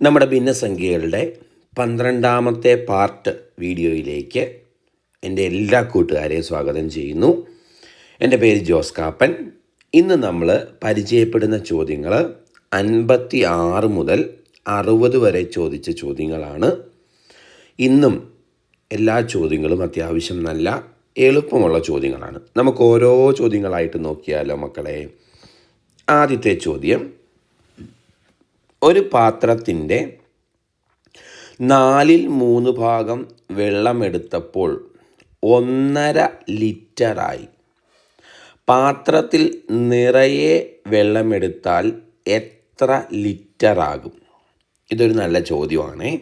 നമ്മുടെ ഭിന്നസംഖ്യകളുടെ പന്ത്രണ്ടാമത്തെ പാർട്ട് വീഡിയോയിലേക്ക് എന്റെ എല്ലാ കൂട്ടുകാരെയും സ്വാഗതം ചെയ്യുന്നു. എന്റെ പേര് ജോസ് കാപ്പൻ. ഇന്ന് നമ്മൾ പരിചയപ്പെടുന്ന ചോദ്യങ്ങൾ അൻപത്തി ആറ് മുതൽ അറുപത് വരെ ചോദിച്ച ചോദ്യങ്ങളാണ്. ഇന്നും എല്ലാ ചോദ്യങ്ങളും അത്യാവശ്യം നല്ല എളുപ്പമുള്ള ചോദ്യങ്ങളാണ്. നമുക്ക് ഓരോ ചോദ്യങ്ങളായിട്ട് നോക്കിയാലോ മക്കളെ? ആദ്യത്തെ ചോദ്യം ഒരു പാത്രത്തിന്റെ നാലിൽ മൂന്ന് ഭാഗം വെള്ളമെടുത്തപ്പോൾ ഒന്നര ലിറ്ററായി. പാത്രത്തിൽ നിറയെ വെള്ളമെടുത്താൽ എത്ര ലിറ്ററാകും? ഇതൊരു നല്ല ചോദ്യമാണ്.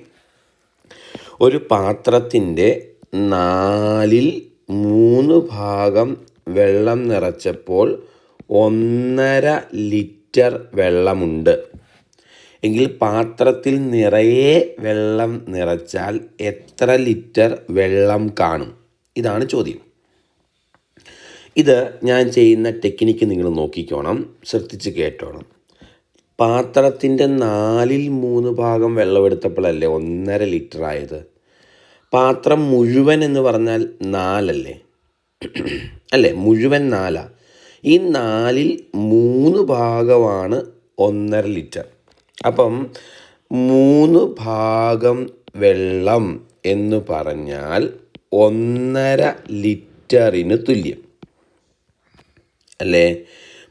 ഒരു പാത്രത്തിന്റെ നാലിൽ മൂന്ന് ഭാഗം വെള്ളം നിറച്ചപ്പോൾ ഒന്നര ലിറ്റർ വെള്ളമുണ്ട്. എങ്കിൽ പാത്രത്തിൽ നിറയെ വെള്ളം നിറച്ചാൽ എത്ര ലിറ്റർ വെള്ളം കാണും? ഇതാണ് ചോദ്യം. ഇത് ഞാൻ ചെയ്യുന്ന ടെക്നിക്ക് നിങ്ങൾ നോക്കിക്കോണം ശ്രദ്ധിച്ച് കേട്ടോണം. പാത്രത്തിന്റെ നാലിൽ മൂന്ന് ഭാഗം വെള്ളമെടുത്തപ്പോഴല്ലേ ഒന്നര ലിറ്റർ ആയത്? പാത്രം മുഴുവൻ എന്ന് പറഞ്ഞാൽ നാലല്ലേ? അല്ലേ മുഴുവൻ നാലാ. ഈ നാലിൽ മൂന്ന് ഭാഗമാണ് ഒന്നര ലിറ്റർ. അപ്പം മൂന്ന് ഭാഗം വെള്ളം എന്ന് പറഞ്ഞാൽ ഒന്നര ലിറ്ററിന് തുല്യം. അല്ലേ?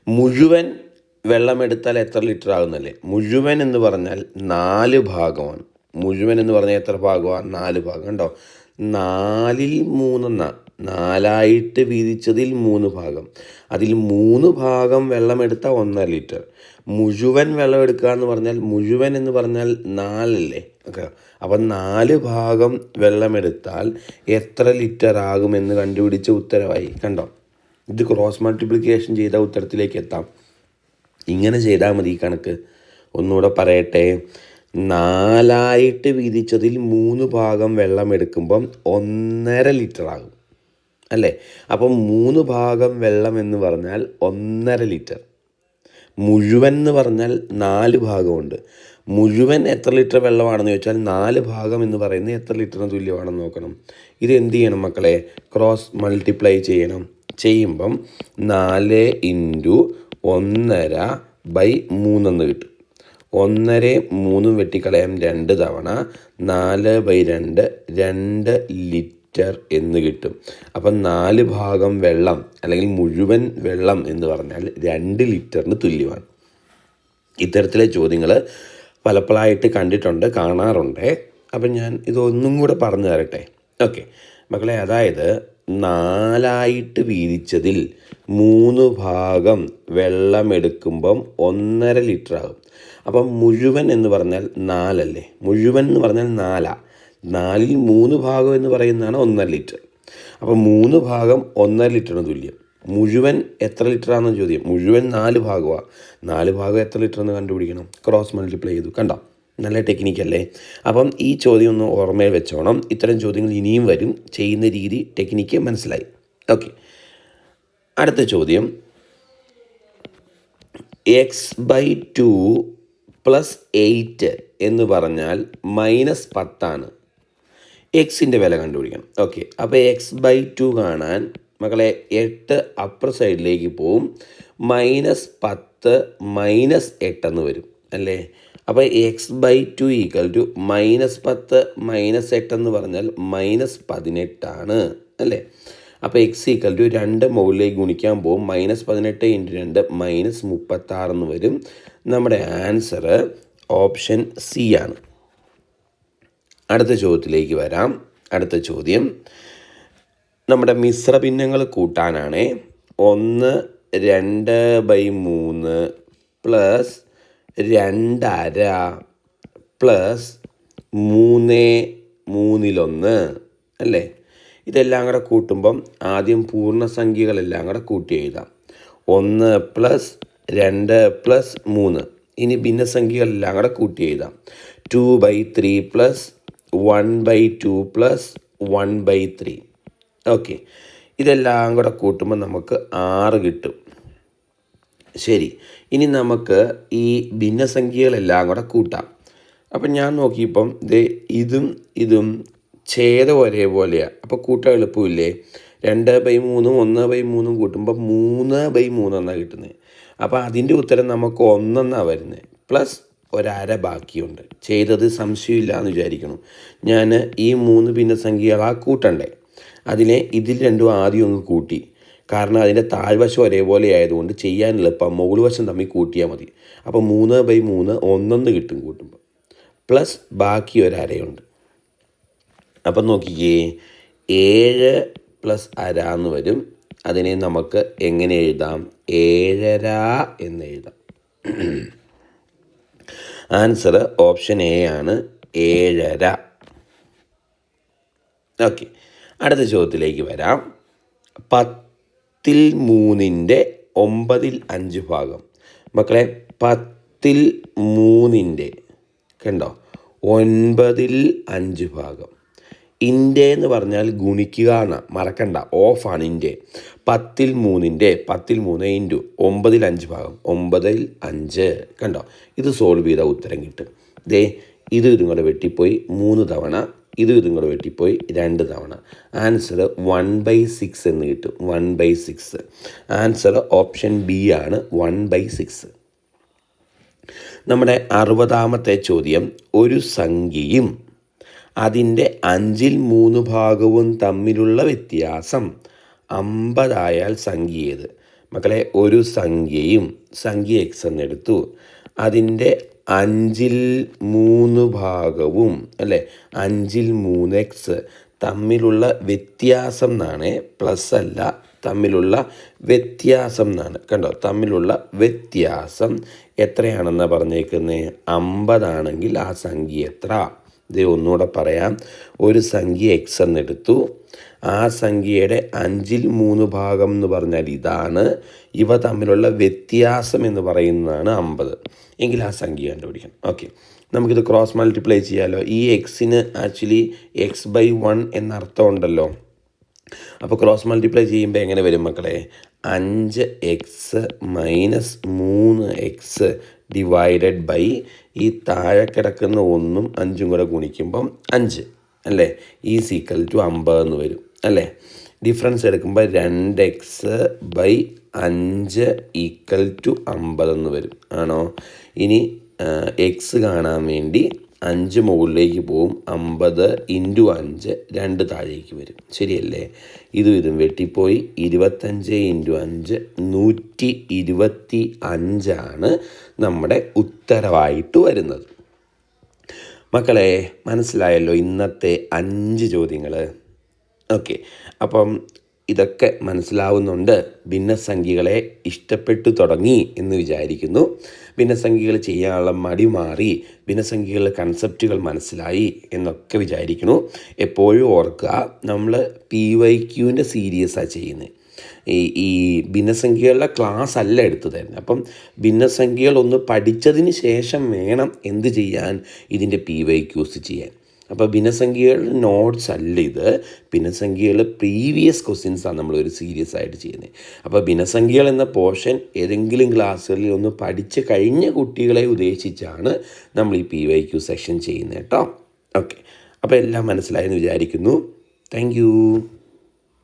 മുഴുവൻ വെള്ളമെടുത്താൽ എത്ര ലിറ്റർ ആകുന്നല്ലേ മുഴുവൻ എന്ന് പറഞ്ഞാൽ നാല് ഭാഗമാണ്. മുഴുവൻ എന്ന് പറഞ്ഞാൽ എത്ര ഭാഗമാണ്? നാല് ഭാഗം ഉണ്ടോ നാലിൽ മൂന്നെന്ന നാലായിട്ട് വീതിച്ചതിൽ മൂന്ന് ഭാഗം. അതിൽ മൂന്ന് ഭാഗം വെള്ളമെടുത്ത ഒന്നര ലിറ്റർ. മുഴുവൻ വെള്ളം എടുക്കുക എന്ന് പറഞ്ഞാൽ മുഴുവൻ എന്ന് പറഞ്ഞാൽ നാലല്ലേ? ഓക്കെ. അപ്പം നാല് ഭാഗം വെള്ളമെടുത്താൽ എത്ര ലിറ്റർ ആകുമെന്ന് കണ്ടുപിടിച്ച ഉത്തരവായി. കണ്ടോ? ഇത് ക്രോസ് മൾട്ടിപ്ലിക്കേഷൻ ചെയ്ത ഉത്തരത്തിലേക്ക് എത്താം. ഇങ്ങനെ ചെയ്താൽ മതി ഈ കണക്ക്. ഒന്നുകൂടെ പറയട്ടെ. നാലായിട്ട് വീതിച്ചതിൽ മൂന്ന് ഭാഗം വെള്ളം എടുക്കുമ്പം ഒന്നര ലിറ്റർ ആകും. അല്ലേ? അപ്പം മൂന്ന് ഭാഗം വെള്ളം എന്ന് പറഞ്ഞാൽ ഒന്നര ലിറ്റർ. മുഴുവൻ എന്ന് പറഞ്ഞാൽ നാല് ഭാഗമുണ്ട്. മുഴുവൻ എത്ര ലിറ്റർ വെള്ളമാണെന്ന് ചോദിച്ചാൽ നാല് ഭാഗം എന്ന് പറയുന്നത് എത്ര ലിറ്ററിന് തുല്യമാണെന്ന് നോക്കണം. ഇത് എന്ത് ചെയ്യണം മക്കളെ? ക്രോസ് മൾട്ടിപ്ലൈ ചെയ്യണം. ചെയ്യുമ്പം നാല് ഇന്റു ഒന്നര ബൈ മൂന്നെന്ന് കിട്ടും. ഒന്നര മൂന്നും വെട്ടിക്കളയാം രണ്ട് തവണ നാല് ബൈ രണ്ട് രണ്ട് ലിറ്റർ. എന്ന് കിട്ടും. അപ്പം നാല് ഭാഗം വെള്ളം അല്ലെങ്കിൽ മുഴുവൻ വെള്ളം എന്ന് പറഞ്ഞാൽ രണ്ട് ലിറ്ററിന് തുല്യമാണ്. ഇത്തരത്തിലെ ചോദ്യങ്ങൾ പലപ്പോഴായിട്ട് കണ്ടിട്ടുണ്ട് കാണാറുണ്ട്. അപ്പം ഞാൻ ഇതൊന്നും കൂടെ പറഞ്ഞു തരട്ടെ. ഓക്കെ. മക്കളെ അതായത് നാലായിട്ട് വീതിച്ചതിൽ മൂന്ന് ഭാഗം വെള്ളം എടുക്കുമ്പം ഒന്നര ലിറ്റർ ആകും അപ്പം മുഴുവൻ എന്ന് പറഞ്ഞാൽ നാലല്ലേ? മുഴുവൻ എന്ന് പറഞ്ഞാൽ നാലാ. നാലിൽ മൂന്ന് ഭാഗം എന്ന് പറയുന്നതാണ് ഒന്നര ലിറ്റർ. അപ്പോൾ മൂന്ന് ഭാഗം ഒന്നര ലിറ്ററിന് തുല്യം. മുഴുവൻ എത്ര ലിറ്ററാണെന്ന് ചോദ്യം. മുഴുവൻ നാല് ഭാഗമാണ് നാല് ഭാഗം എത്ര ലിറ്റർ എന്ന് കണ്ടുപിടിക്കണം. ക്രോസ് മൾട്ടിപ്ലൈ ചെയ്തു. കണ്ടോ? നല്ല ടെക്നിക്കല്ലേ അപ്പം ഈ ചോദ്യം ഒന്ന് ഓർമ്മയിൽ വെച്ചോണം. ഇത്തരം ചോദ്യങ്ങൾ ഇനിയും വരും. ചെയ്യുന്ന രീതി ടെക്നിക്ക് മനസ്സിലായി. ഓക്കെ അടുത്ത ചോദ്യം. X by two plus eight എന്ന് പറഞ്ഞാൽ മൈനസ് പത്താണ്. എക്സിന്റെ വില കണ്ടുപിടിക്കണം. ഓക്കെ അപ്പോൾ എക്സ് ബൈ ടു കാണാൻ മക്കളെ എട്ട് അപ്പർ സൈഡിലേക്ക് പോവും. മൈനസ് പത്ത് മൈനസ് എട്ടെന്ന് വരും. അല്ലേ? അപ്പോൾ X by two equal to minus പത്ത് മൈനസ് എട്ടെന്ന് പറഞ്ഞാൽ മൈനസ് പതിനെട്ടാണ്. അല്ലേ? അപ്പോൾ എക്സ് ഈക്വൽ ടു രണ്ട് മുകളിലേക്ക് ഗുണിക്കാൻ പോകും മൈനസ് പതിനെട്ട് ഇന്റു രണ്ട് മൈനസ് മുപ്പത്താറെന്ന് വരും. നമ്മുടെ ആൻസർ ഓപ്ഷൻ സി ആണ്. അടുത്ത ചോദ്യത്തിലേക്ക് വരാം. അടുത്ത ചോദ്യം. നമ്മുടെ മിശ്ര ഭിന്നങ്ങൾ കൂട്ടാനാണ്. ഒന്ന് രണ്ട് ബൈ മൂന്ന് പ്ലസ് രണ്ടര പ്ലസ് മൂന്ന് മൂന്നിലൊന്ന് അല്ലേ? ഇതെല്ലാം കൂടെ കൂട്ടുമ്പം ആദ്യം പൂർണസംഖ്യകളെല്ലാം കൂടെ കൂട്ടി എഴുതാം. ഒന്ന് പ്ലസ് രണ്ട് പ്ലസ് മൂന്ന്. ഇനി ഭിന്നസംഖ്യകളെല്ലാം കൂടെ കൂട്ടി എഴുതാം. Two by three plus one by two plus one by three okay ഇതെല്ലാം കൂടെ കൂട്ടുമ്പോൾ നമുക്ക് ആറ് കിട്ടും. ശരി. ഇനി നമുക്ക് ഈ ഭിന്നസംഖ്യകളെല്ലാം കൂടെ കൂട്ടാം. അപ്പം ഞാൻ നോക്കിയപ്പം ഇത് ഇതും ഇതും ഛേദം ഒരേപോലെയാണ് അപ്പോൾ കൂട്ടാൻ എളുപ്പമില്ലേ? രണ്ട് ബൈ മൂന്നും ഒന്ന് ബൈ മൂന്നും കൂട്ടുമ്പോൾ മൂന്ന് ബൈ മൂന്നെന്നാണ് കിട്ടുന്നത്. അപ്പോൾ അതിന്റെ ഉത്തരം നമുക്ക് ഒന്നെന്നാണ് വരുന്നത്. പ്ലസ് ഒരര ബാക്കിയുണ്ട്. ചെയ്തത് സംശയമില്ല എന്ന് വിചാരിക്കണം ഞാൻ ഈ മൂന്ന് ഭിന്നസംഖ്യകളാ കൂട്ടണ്ടേ? അതിനെ ഇതിൽ രണ്ടും ആദ്യം ഒന്ന് കൂട്ടി. കാരണം അതിന്റെ താഴ്വശം ഒരേപോലെ ആയതുകൊണ്ട് ചെയ്യാൻ എളുപ്പം മുകൾ വശം തമ്മിൽ കൂട്ടിയാൽ മതി. അപ്പോൾ മൂന്ന് ബൈ മൂന്ന് ഒന്നൊന്ന് കിട്ടും കൂട്ടുമ്പോൾ. പ്ലസ് ബാക്കി ഒരരയുണ്ട്. അപ്പം നോക്കിക്കേ. ഏഴ് പ്ലസ് അര എന്ന് വരും. അതിനെ നമുക്ക് എങ്ങനെ എഴുതാം? ഏഴര എന്ന് എഴുതാം. ആൻസർ ഓപ്ഷൻ എ ആണ് ഏഴര. ഓക്കെ അടുത്ത ചോദ്യത്തിലേക്ക് വരാം. പത്തിൽ മൂന്നിന്റെ ഒമ്പതിൽ അഞ്ച് ഭാഗം. മക്കളെ പത്തിൽ മൂന്നിന്റെ കണ്ടോ? ഒൻപതിൽ അഞ്ച് ഭാഗം. ഇന്റെ എന്ന് പറഞ്ഞാൽ ഗുണിക്കുക എന്ന മറക്കണ്ട ഓഫാണ് ഇന്റെ പത്തിൽ മൂന്നിന്റെ പത്തിൽ മൂന്ന് ഇന്റു ഒമ്പതിൽ അഞ്ച് ഭാഗം ഒമ്പതിൽ അഞ്ച്. കണ്ടോ? ഇത് സോൾവ് ചെയ്താൽ ഉത്തരം കിട്ടും. ദേ ഇത് ഇതും കൂടെ വെട്ടിപ്പോയി മൂന്ന് തവണ ഇത് ഇതും കൂടെ വെട്ടിപ്പോയി രണ്ട് തവണ. ആൻസർ വൺ ബൈ സിക്സ് എന്ന് കിട്ടും. One by six answer option B ആണ് വൺ ബൈ സിക്സ് നമ്മുടെ അറുപതാമത്തെ ചോദ്യം ഒരു സംഖ്യയും അതിന്റെ അഞ്ചിൽ മൂന്ന് ഭാഗവും തമ്മിലുള്ള വ്യത്യാസം അമ്പതായാൽ സംഖ്യ ഏത് മക്കളെ ഒരു സംഖ്യയും സംഖ്യ എക്സ് എന്നെടുത്തു അതിന്റെ അഞ്ചിൽ മൂന്ന് ഭാഗവും അല്ലേ? അഞ്ചിൽ മൂന്ന് എക്സ് തമ്മിലുള്ള വ്യത്യാസം എന്നാണ്. പ്ലസ് അല്ല തമ്മിലുള്ള വ്യത്യാസം എന്നാണ്. കണ്ടോ? തമ്മിലുള്ള വ്യത്യാസം എത്രയാണെന്നാണ് പറഞ്ഞേക്കുന്നത് അമ്പതാണെങ്കിൽ ആ സംഖ്യ എത്ര? ഇത് ഒന്നുകൂടെ പറയാം. ഒരു സംഖ്യ എക്സ് എന്നെടുത്തു. ആ സംഖ്യയുടെ അഞ്ചിൽ മൂന്ന് ഭാഗം എന്ന് പറഞ്ഞാൽ ഇതാണ്. ഇവ തമ്മിലുള്ള വ്യത്യാസം എന്ന് പറയുന്നതാണ് അമ്പത്. എങ്കിൽ ആ സംഖ്യ കണ്ടുപിടിക്കണം. ഓക്കെ. നമുക്കിത് ക്രോസ് മൾട്ടിപ്ലൈ ചെയ്യാമല്ലോ ഈ എക്സിന് ആക്ച്വലി എക്സ് ബൈ വൺ എന്നർത്ഥം ഉണ്ടല്ലോ. അപ്പോൾ ക്രോസ് മൾട്ടിപ്ലൈ ചെയ്യുമ്പോൾ എങ്ങനെ വരും മക്കളെ? അഞ്ച് എക്സ് മൈനസ് മൂന്ന് എക്സ് ഡിവൈഡഡ് ബൈ ഈ താഴെ കിടക്കുന്ന ഒന്നും അഞ്ചും കൂടെ ഗുണിക്കുമ്പം അഞ്ച് അല്ലേ? ഈ സീക്വൽ ടു അമ്പത് എന്ന് വരും അല്ലേ? ഡിഫറൻസ് എടുക്കുമ്പോൾ രണ്ട് എക്സ് ബൈ അഞ്ച് ഈക്വൽ ടു അമ്പതെന്ന് വരും. ആണോ? ഇനി എക്സ് കാണാൻ വേണ്ടി അഞ്ച് മുകളിലേക്ക് പോവും. അമ്പത് ഇന്റു അഞ്ച് രണ്ട് താഴേക്ക് വരും. ശരിയല്ലേ? ഇതും ഇതും വെട്ടിപ്പോയി. ഇരുപത്തഞ്ച് ഇന്റു അഞ്ച് നൂറ്റി ഇരുപത്തി അഞ്ചാണ് നമ്മുടെ ഉത്തരവായിട്ട് വരുന്നത്. മക്കളെ മനസ്സിലായല്ലോ ഇന്നത്തെ അഞ്ച് ചോദ്യങ്ങൾ ഓക്കെ. അപ്പം ഇതൊക്കെ മനസ്സിലാവുന്നുണ്ട്. ഭിന്നസംഖ്യകളെ ഇഷ്ടപ്പെട്ടു തുടങ്ങി എന്ന് വിചാരിക്കുന്നു. ഭിന്നസംഖ്യകൾ ചെയ്യാനുള്ള മടി മാറി ഭിന്നസംഖ്യകളുടെ കൺസെപ്റ്റുകൾ മനസ്സിലായി എന്നൊക്കെ വിചാരിക്കുന്നു. എപ്പോഴും ഓർക്കുക നമ്മൾ പി വൈ ക്യൂവിന്റെ സീരീസാണ് ചെയ്യുന്നത് ഈ ഈ ഭിന്നസംഖ്യകളുടെ ക്ലാസ് അല്ല എടുത്തു തരുന്നത്. അപ്പം ഭിന്നസംഖ്യകൾ ഒന്ന് പഠിച്ചതിന് ശേഷം വേണം എന്ത് ചെയ്യാൻ ഇതിന്റെ പി വൈ ക്യൂസ് ചെയ്യാൻ. അപ്പോൾ ഭിന്നസംഖ്യകളുടെ നോട്ട്സ് അല്ല ഇത്. ഭിന്നസംഖ്യകൾ പ്രീവിയസ് ക്വസ്റ്റ്യൻസാണ് നമ്മളൊരു സീരിയസ് ആയിട്ട് ചെയ്യുന്നത് അപ്പോൾ ഭിന്നസംഖ്യകൾ എന്ന പോർഷൻ ഏതെങ്കിലും ക്ലാസ്സുകളിൽ ഒന്ന് പഠിച്ച് കഴിഞ്ഞ കുട്ടികളെ ഉദ്ദേശിച്ചാണ് നമ്മൾ ഈ പി വൈ ക്യു സെക്ഷൻ ചെയ്യുന്നത് കേട്ടോ ഓക്കെ അപ്പോൾ എല്ലാം മനസ്സിലായെന്ന് വിചാരിക്കുന്നു. താങ്ക്